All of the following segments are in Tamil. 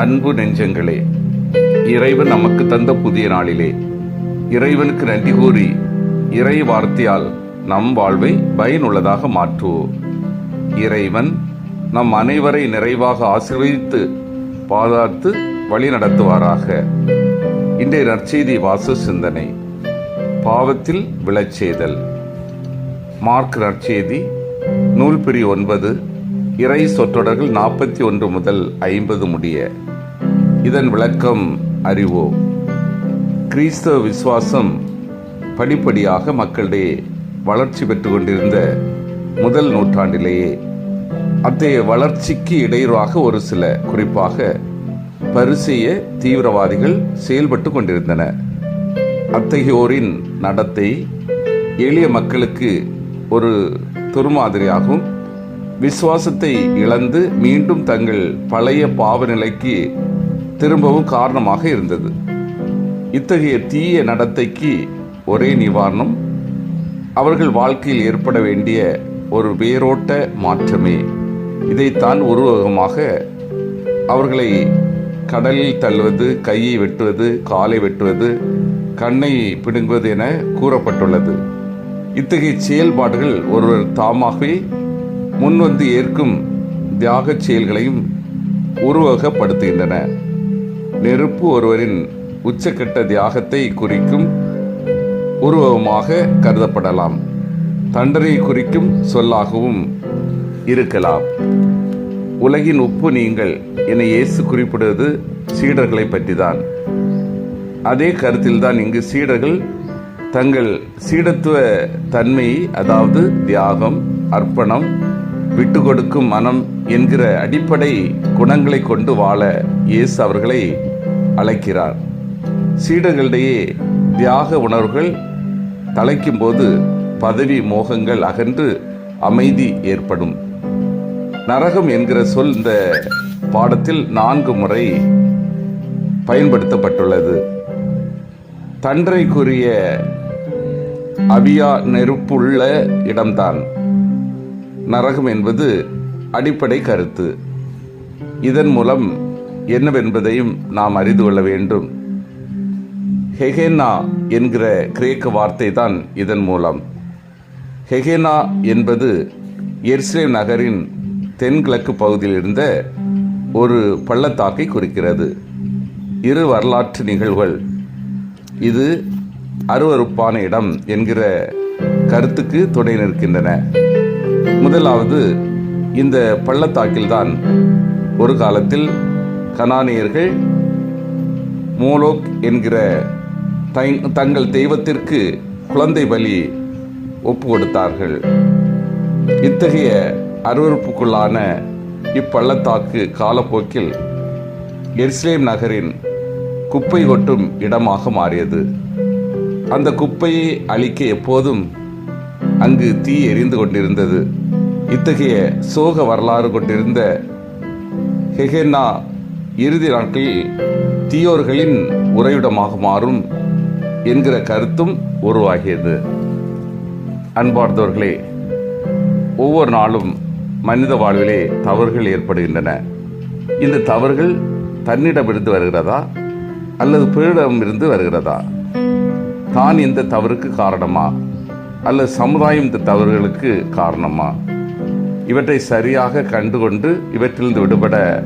அன்பு நெஞ்சங்களே இறைவன் நமக்கு தந்த புதிய நாளிலே இறைவனுக்கு நன்றி கூறி இறை வார்த்தையால் நம் வாழ்வை பயனுள்ளதாக மாற்றுவோம். இறைவன் நம் அனைவரை நிறைவாக ஆசீர்வதித்து பாதார்த்து வழி நடத்துவாராக. இன்றைய நற்செய்தி வாச சிந்தனை பாவத்தில் விழச்செய்தல் மார்க் நற்செய்தி நூல் பிரி ஒன்பது இறை சொற்றொடர்கள் நாற்பத்தி ஒன்று முதல் ஐம்பது முடிய. இதன் விளக்கம் அறிவோம். கிறிஸ்தவ விசுவாசம் படிப்படியாக மக்களிடையே வளர்ச்சி பெற்று கொண்டிருந்த முதல் நூற்றாண்டிலேயே அத்தகைய வளர்ச்சிக்கு இடையூறாக ஒரு சில குறிப்பாக பரிசெய தீவிரவாதிகள் செயல்பட்டு கொண்டிருந்தன. அத்தகையோரின் நடத்தை எளிய மக்களுக்கு ஒரு துருமாதிரியாகவும் விசுவாசத்தை இழந்து மீண்டும் தங்கள் பழைய பாவ நிலைக்கு திரும்பவும் காரணமாக இருந்தது. இத்தகைய தீய நடத்தைக்கு ஒரே நிவாரணம் அவர்கள் வாழ்க்கையில் ஏற்பட வேண்டிய ஒரு வேரோட்ட மாற்றமே. இதைத்தான் உருவகமாக அவர்களை கடலில் தள்ளுவது கையை வெட்டுவது காலை வெட்டுவது கண்ணை பிடுங்குவது என கூறப்பட்டுள்ளது. இத்தகைய செயல்பாடுகள் ஒருவர் தாமாகவே முன்வந்து ஏற்கும் தியாகச் செயல்களையும் உருவகப்படுத்துகின்றன. நெருப்பு ஒருவரின் உச்சக்கட்ட தியாகத்தை குறிக்கும் உருவமாக கருதப்படலாம். தண்டனை குறிக்கும் சொல்லாகவும் இருக்கலாம். உலகின் உப்பு நீங்கள் என இயேசு குறிப்பிடுவது சீடர்களை பற்றிதான். அதே கருத்தில்தான் இங்கு சீடர்கள் தங்கள் சீடத்துவ தன்மையை அதாவது தியாகம் அர்ப்பணம் விட்டு கொடுக்கும் மனம் என்கிற அடிப்படை குணங்களை கொண்டு வாழ இயேசு அவர்களை அழைக்கிறார். சீடர்களிடையே தியாக உணர்வுகள் தலைக்கும் போது பதவி மோகங்கள் அகன்று அமைதி ஏற்படும். நரகம் என்கிற சொல் இந்த பாடத்தில் நான்கு முறை பயன்படுத்தப்பட்டுள்ளது. தன்றைக்குரிய அபியா நெருப்புள்ள இடம்தான். நரகம் என்பது அடிப்படை கருத்து. இதன் மூலம் என்னவென்பதையும் நாம் அறிந்து கொள்ள வேண்டும். ஹெகேனா என்கிற கிரேக்க வார்த்தை தான் இதன் மூலம். ஹெகேனா என்பது எர்ஸ்லேம் நகரின் தென்கிழக்கு பகுதியில் இருந்த ஒரு பள்ளத்தாக்கை குறிக்கிறது. இரு வரலாற்று நிகழ்வுகள். இது அருவறுப்பான இடம் என்கிற கருத்துக்கு துணை நிற்கின்றன. முதலாவது இந்த பள்ளத்தாக்கில்தான் ஒரு காலத்தில் கனானியர்கள் மோலோக் என்கிற தை- தங்கள் தெய்வத்திற்கு குழந்தை பலி ஒப்பு கொடுத்தார்கள் இத்தகைய அருவறுப்புக்குள்ளான இப்பள்ளத்தாக்கு காலப்போக்கில் எருசலேம் நகரின் குப்பை கொட்டும் இடமாக மாறியது. அந்த குப்பையை அழிக்க எப்போதும் அங்கு தீ எரிந்து கொண்டிருந்தது. இத்தகைய சோக வரலாறு கொண்டிருந்த ஹெகென்னா இறுதி நாட்களில் தீயோர்களின் உறைவிடமாக மாறும் என்கிற கருத்தும் உருவாகியது. அன்பார்ந்தவர்களே ஒவ்வொரு நாளும் மனித வாழ்விலே தவறுகள் ஏற்படுகின்றன. இந்த தவறுகள் தன்னிடமிருந்து வருகிறதா? அல்லது பிறரிடமிருந்து வருகிறதா? தான் இந்த தவறுக்கு காரணமா? அல்லது சமுதாயம் இந்த தவறுகளுக்கு காரணமா? இவற்றை சரியாக கண்டுகொண்டு இவற்றிலிருந்து விடுபட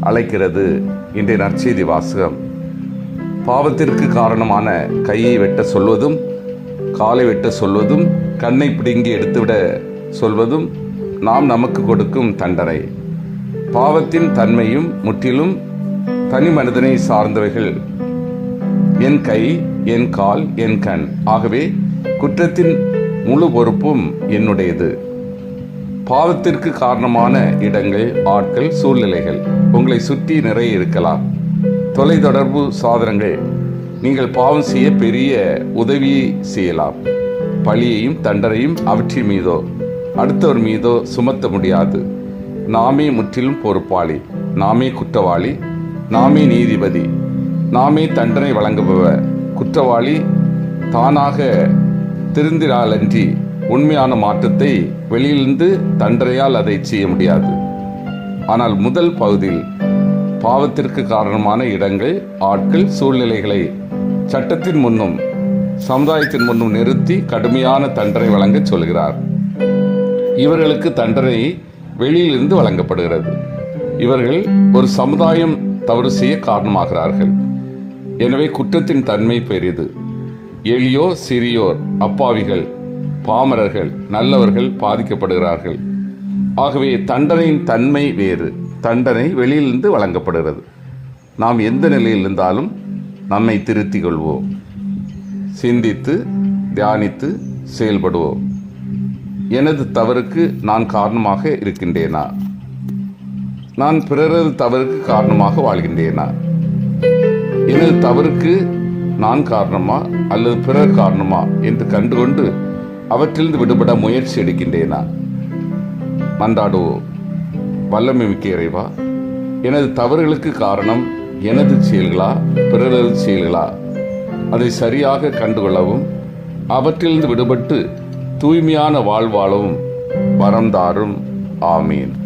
அழைக்கிறது இன்றைய நற்செய்தி வாசகம். பாவத்திற்கு காரணமான கையை வெட்ட சொல்வதும் காலை வெட்ட சொல்வதும் கண்ணை பிடுங்கி எடுத்துவிட சொல்வதும் நாம் நமக்கு கொடுக்கும் தண்டனை. பாவத்தின் தன்மையும் முற்றிலும் தனி மனிதனை சார்ந்தவைகள். என் கை என் கால் என் கண். ஆகவே குற்றத்தின் முழு பொறுப்பும் என்னுடையது. பாவத்திற்கு காரணமான இடங்கள் ஆட்கள் சூழ்நிலைகள் உங்களை சுற்றி நிறைய இருக்கலாம். தொலைத்தொடர்பு சாதனங்கள் நீங்கள் பாவம் செய்ய பெரிய உதவியை செய்யலாம். பழியையும் தண்டனையும் அவற்றின் மீதோ அடுத்தவர் மீதோ சுமத்த முடியாது. நாமே முற்றிலும் பொறுப்பாளி நாமே குற்றவாளி நாமே நீதிபதி நாமே தண்டனை வழங்குபவர். குற்றவாளி தானாக திருந்திராலன்றி உண்மையான மாற்றத்தை வெளியிலிருந்து தண்டரையால் அதை செய்ய முடியாது. ஆனால் முதல் பகுதியில் பாவத்திற்கு காரணமான இடங்கள் ஆட்கள் சூழ்நிலைகளை சட்டத்தின் முன்னும் சமுதாயத்தின் முன்னும் நிறுத்தி கடுமையான தண்டனை வழங்கச் சொல்கிறார். இவர்களுக்கு தண்டனை வெளியிலிருந்து வழங்கப்படுகிறது. இவர்கள் ஒரு சமுதாயம் தவறு செய்ய காரணமாகிறார்கள். எனவே குற்றத்தின் தன்மை பெரிது. எளியோர் சிறியோர் அப்பாவிகள் பாமரர்கள் நல்லவர்கள் பாதிக்கப்படுகிறார்கள். ஆகவே தண்டனையின் தன்மை வேறு. தண்டனை வெளியிலிருந்து வழங்கப்படுகிறது. நாம் எந்த நிலையில் இருந்தாலும் நம்மை திருத்திக் கொள்வோம். சிந்தித்து தியானித்து செயல்படுவோம். எனது தவறுக்கு நான் காரணமாக இருக்கின்றேனா? நான் பிறரது தவறுக்கு காரணமாக வாழ்கின்றேனா? எனது தவறுக்கு நான் காரணமா அல்லது பிறர் காரணமா என்று கண்டுகொண்டு அவற்றிலிருந்து விடுபட முயற்சி எடுக்கின்றேனா? மன்றாடுவோம் வல்லமை மிக்க இறைவா எனது தவறுகளுக்கு காரணம் எனது செயல்களா பிறரது செயல்களா? அதை சரியாக கண்டுகொள்ளவும் அவற்றிலிருந்து விடுபட்டு தூய்மையான வாழ்வாளவும் வரம் தாரும். ஆமீன்.